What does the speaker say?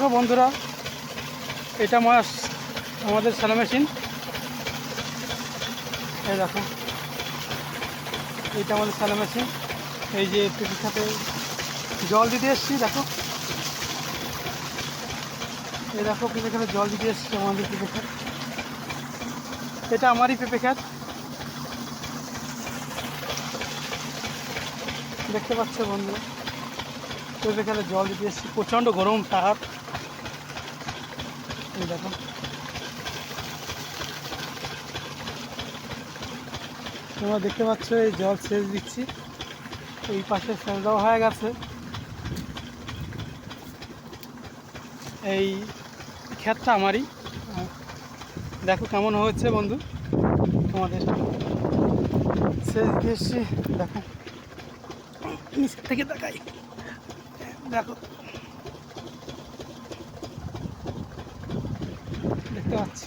দেখো বন্ধুরা, এটা মাস আমাদের স্যালো মেশিন। এই দেখো, এইটা আমাদের স্যালো মেশিন। এই যে পেঁপের সাথে জল দিতে এসছি, দেখো। এই দেখো পেঁপে খেতে জল দিতে এসছি আমাদের পেঁপে খাত। এটা আমারই পেঁপে খাত। দেখতে পাচ্ছ বন্ধুরা? পেঁপে খেতে জল দিতে এসছি। প্রচণ্ড গরম এই দেখো। তোমরা দেখতে পাচ্ছ, এই জল সেচ দিচ্ছি। এই পাশে সেচ দেওয়া হয়ে গেছে। এই ক্ষেতটা আমারই। দেখো কেমন হয়েছে বন্ধু, তোমাদের। সেচ দিয়ে এসছি দেখো। নিচের থেকে দেখাই দেখো। দেখতে পাচ্ছি।